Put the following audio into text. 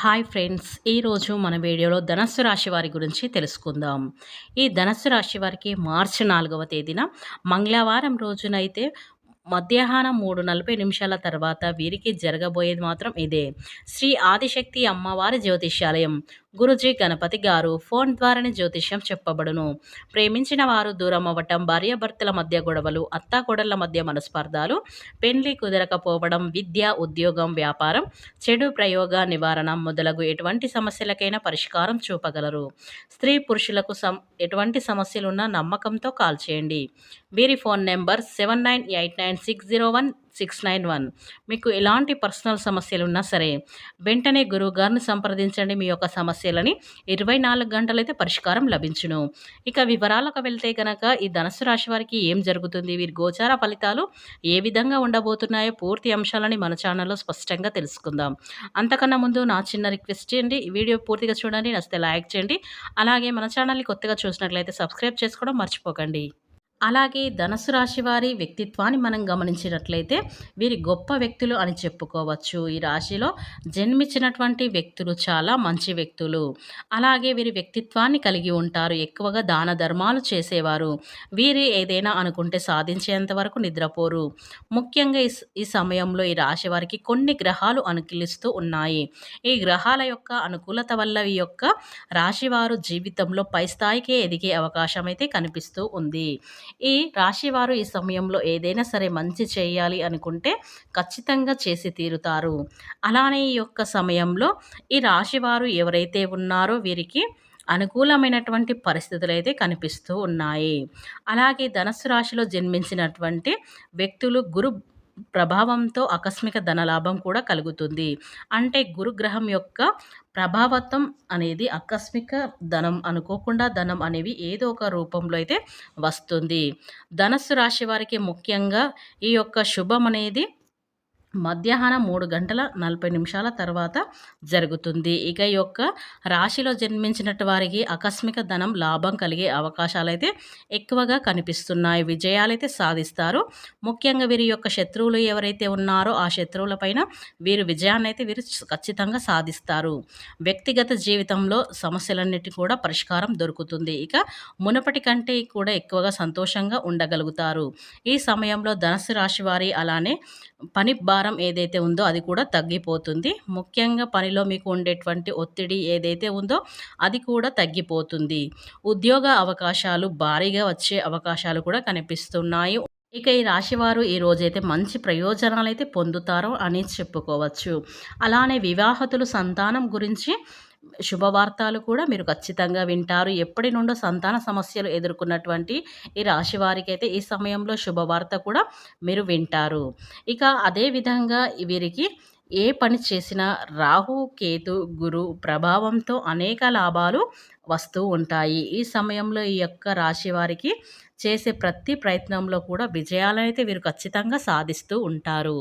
Hi friends ఈరోజు మన వీడియోలో ధనస్సు రాశి వారి గురించి తెలుసుకుందాం. ఈ ధనస్సు రాశి వారికి మార్చి నాలుగవ తేదీన మంగళవారం రోజునైతే మధ్యాహ్నం మూడు నలభై నిమిషాల తర్వాత వీరికి జరగబోయేది మాత్రం ఇదే. శ్రీ ఆదిశక్తి అమ్మవారి జ్యోతిష్యాలయం. గురుజీ గణపతి గారు ఫోన్ ద్వారానే జ్యోతిష్యం చెప్పబడును. ప్రేమించిన వారు దూరం అవ్వటం భార్యాభర్తల మధ్య గొడవలు అత్తాకోడళ్ళ మధ్య మనస్పర్ధాలు పెండ్లి కుదరకపోవడం విద్య ఉద్యోగం వ్యాపారం చెడు ప్రయోగ నివారణ మొదలగు ఎటువంటి సమస్యలకైనా పరిష్కారం చూపగలరు. స్త్రీ పురుషులకు సం ఎటువంటి సమస్యలున్నా నమ్మకంతో కాల్ చేయండి. వీరి phone number seven nine eight nine six zero one six nine one మీకు ఎలాంటి పర్సనల్ సమస్యలు ఉన్నా సరే వెంటనే గురువు గారిని సంప్రదించండి. మీ యొక్క సమస్యలని ఇరవై నాలుగు గంటలైతే పరిష్కారం లభించును. ఇక వివరాలకు వెళ్తే కనుక ఈ ధనస్సు రాశి వారికి ఏం జరుగుతుంది? వీరి గోచార ఫలితాలు ఏ విధంగా ఉండబోతున్నాయో పూర్తి అంశాలని మన ఛానల్లో స్పష్టంగా తెలుసుకుందాం. అంతకన్నా ముందు నా చిన్న రిక్వెస్ట్ చేయండి. వీడియో పూర్తిగా చూడండి. నచ్చితే లైక్ చేయండి. అలాగే మన ఛానల్ని కొత్తగా చూసినట్లయితే సబ్స్క్రైబ్ చేసుకోవడం మర్చిపోకండి. అలాగే ధనుసు రాశి వారి వ్యక్తిత్వాన్ని మనం గమనించినట్లయితే వీరి గొప్ప వ్యక్తులు అని చెప్పుకోవచ్చు. ఈ రాశిలో జన్మించినటువంటి వ్యక్తులు చాలా మంచి వ్యక్తులు. అలాగే వీరి వ్యక్తిత్వాన్ని కలిగి ఉంటారు. ఎక్కువగా దాన ధర్మాలు చేసేవారు. వీరి ఏదైనా అనుకుంటే సాధించేంత వరకు నిద్రపోరు. ముఖ్యంగా ఈ సమయంలో ఈ రాశి వారికి కొన్ని గ్రహాలు అనుకూలిస్తూ ఉన్నాయి. ఈ గ్రహాల యొక్క అనుకూలత వల్ల ఈ యొక్క రాశివారు జీవితంలో పై స్థాయికి ఎదిగే అవకాశం అయితే కనిపిస్తూ ఉంది. ఈ రాశివారు ఈ సమయంలో ఏదైనా సరే మంచి చేయాలి అనుకుంటే ఖచ్చితంగా చేసి తీరుతారు. అలానే ఈ యొక్క సమయంలో ఈ రాశివారు ఎవరైతే ఉన్నారో వీరికి అనుకూలమైనటువంటి పరిస్థితులు అయితే కనిపిస్తూ ఉన్నాయి. అలాగే ధనస్సు రాశిలో జన్మించినటువంటి వ్యక్తులు గురు ప్రభావంతో ఆకస్మిక ధనలాభం కూడా కలుగుతుంది. అంటే గురుగ్రహం యొక్క ప్రభావత్వం అనేది ఆకస్మిక ధనం అనుకోకుండా ధనం అనేవి ఏదో ఒక రూపంలో అయితే వస్తుంది. ధనస్సు రాశి వారికి ముఖ్యంగా ఈ యొక్క శుభం అనేది మధ్యాహ్నం మూడు గంటల నలభై నిమిషాల తర్వాత జరుగుతుంది. ఇక ఈ యొక్క రాశిలో జన్మించినట్టు వారికి ఆకస్మిక ధనం లాభం కలిగే అవకాశాలు అయితే ఎక్కువగా కనిపిస్తున్నాయి. విజయాలైతే సాధిస్తారు. ముఖ్యంగా వీరి యొక్క శత్రువులు ఎవరైతే ఉన్నారో ఆ శత్రువులపైన వీరు విజయాన్ని అయితే వీరు ఖచ్చితంగా సాధిస్తారు. వ్యక్తిగత జీవితంలో సమస్యలన్నిటి కూడా పరిష్కారం దొరుకుతుంది. ఇక మునపటి కంటే కూడా ఎక్కువగా సంతోషంగా ఉండగలుగుతారు. ఈ సమయంలో ధనస్సు రాశి వారి అలానే పని భారం ఏదైతే ఉందో అది కూడా తగ్గిపోతుంది. ముఖ్యంగా పనిలో మీకు ఉండేటువంటి ఒత్తిడి ఏదైతే ఉందో అది కూడా తగ్గిపోతుంది. ఉద్యోగ అవకాశాలు భారీగా వచ్చే అవకాశాలు కూడా కనిపిస్తున్నాయి. ఇక ఈ రాశివారు ఈ రోజైతే మంచి ప్రయోజనాలు అయితే పొందుతారో అని చెప్పుకోవచ్చు. అలానే వివాహతులు సంతానం గురించి శుభవార్తలు కూడా మీరు ఖచ్చితంగా వింటారు. ఎప్పటి నుండో సంతాన సమస్యలు ఎదుర్కొన్నటువంటి ఈ రాశి వారికి అయితే ఈ సమయంలో శుభవార్త కూడా మీరు వింటారు. ఇక అదేవిధంగా వీరికి ఏ పని చేసినా రాహు కేతు గురు ప్రభావంతో అనేక లాభాలు వస్తూ ఉంటాయి. ఈ సమయంలో ఈ యొక్క రాశి వారికి చేసే ప్రతి ప్రయత్నంలో కూడా విజయాలైతే వీరు ఖచ్చితంగా సాధిస్తూ ఉంటారు.